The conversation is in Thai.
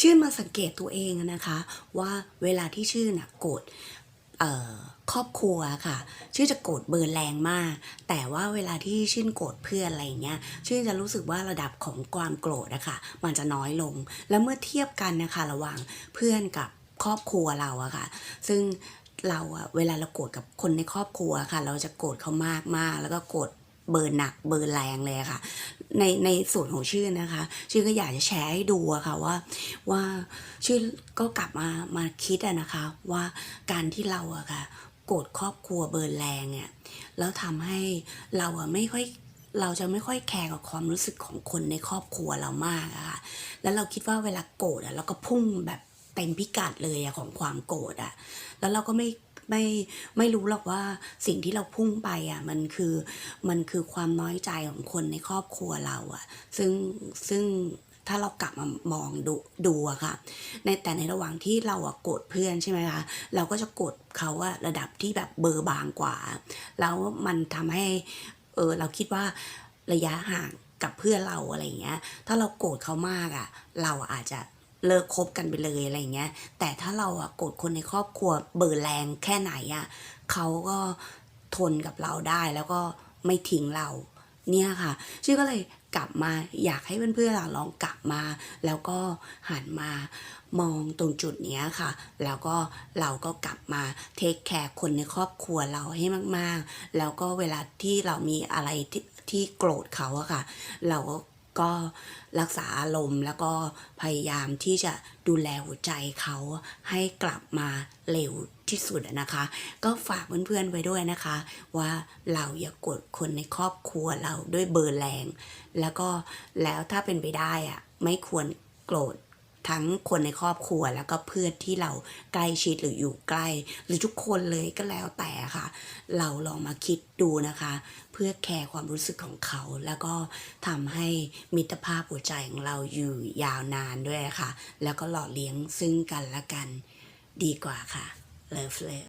ชื่นมาสังเกตตัวเองนะคะ ว่าเวลาที่ชื่นน่ะโกรธครอบครัวค่ะ ชื่นจะโกรธเบิร์แรงมาก แต่ว่าเวลาที่ชื่นโกรธเพื่อนอะไรเงี้ย ชื่นจะรู้สึกว่าระดับของความโกรธอะคะมันจะน้อยลง แล้วเมื่อเทียบกันนะคะระหว่างเพื่อนกับครอบครัวเราอะค่ะ ซึ่งเราอะเวลาเราโกรธกับคนในครอบครัวค่ะ เราจะโกรธเขามากมากแล้วก็โกรธ เบิร์หนักเบิร์แรงเลยค่ะ ในในส่วนของชื่อนะคะ ชื่อก็อยากจะแชร์ให้ดูอะค่ะว่าว่าชื่อก็กลับมามาคิดอะนะคะว่าการที่เราอะค่ะโกรธครอบครัวเบิร์แรงเนี่ยแล้วทำให้เราอะไม่ค่อยเราจะไม่ค่อยแคร์กับความรู้สึกของคนในครอบครัวเรามากอะค่ะ แล้วเราคิดว่าเวลาโกรธอะเราก็พุ่งแบบเต็มพิกัดเลยอะของความโกรธอะแล้วเราก็ไม่ ไม่ไม่รู้หรอกว่าสิ่งที่เราพุ่งไปอะมันคือมันคือความน้อยใจของคนในครอบครัวเราอะ ซึ่งซึ่งถ้าเรากลับมามองดูดูอะค่ะ ในแต่ในระหว่างที่เราอะโกรธเพื่อนใช่ไหมคะเราก็จะโกรธเขาอะระดับที่แบบเบอร์บางกว่า แล้วมันทำให้เออเราคิดว่าระยะห่างกับเพื่อนเราอะไรอย่างเงี้ย ถ้าเราโกรธเขามากอะเราอาจจะ เลิกคบกันไปเลยอะไรอย่างเงี้ย แต่ถ้าเราอะโกรธคนในครอบครัวเบอร์แรงแค่ไหนอะเขาก็ทนกับเราได้แล้วก็ไม่ทิ้งเราเนี่ยค่ะชื่อก็เลยกลับมาอยากให้เพื่อนๆลองกลับมา แล้วก็หันมามองตรงจุดเนี้ยค่ะ แล้วก็เราก็กลับมาเทคแคร์คนในครอบครัวเราให้มากๆ แล้วก็เวลาที่เรามีอะไรที่ที่โกรธเขาอะค่ะ เราก็ ก็รักษาอารมณ์แล้วก็พยายามที่จะดูแลหัวใจเขาให้กลับมาเร็วที่สุดนะคะ ก็ฝากเพื่อนๆไว้ด้วยนะคะ ว่าเราอย่ากดคนในครอบครัวเราด้วยเบอร์แรง แล้วก็แล้วถ้าเป็นไปได้อะไม่ควรโกรธ ทั้งคนในครอบครัวแล้วก็เพื่อนที่เราใกล้ชิดหรืออยู่ใกล้ หรือทุกคนเลยก็แล้วแต่ค่ะ เราลองมาคิดดูนะคะ เพื่อแคร์ความรู้สึกของเขา แล้วก็ทำให้มิตรภาพหัวใจของเราอยู่ยาวนานด้วยค่ะ แล้วก็หล่อเลี้ยงซึ่งกันและกันดีกว่าค่ะเลิฟเลย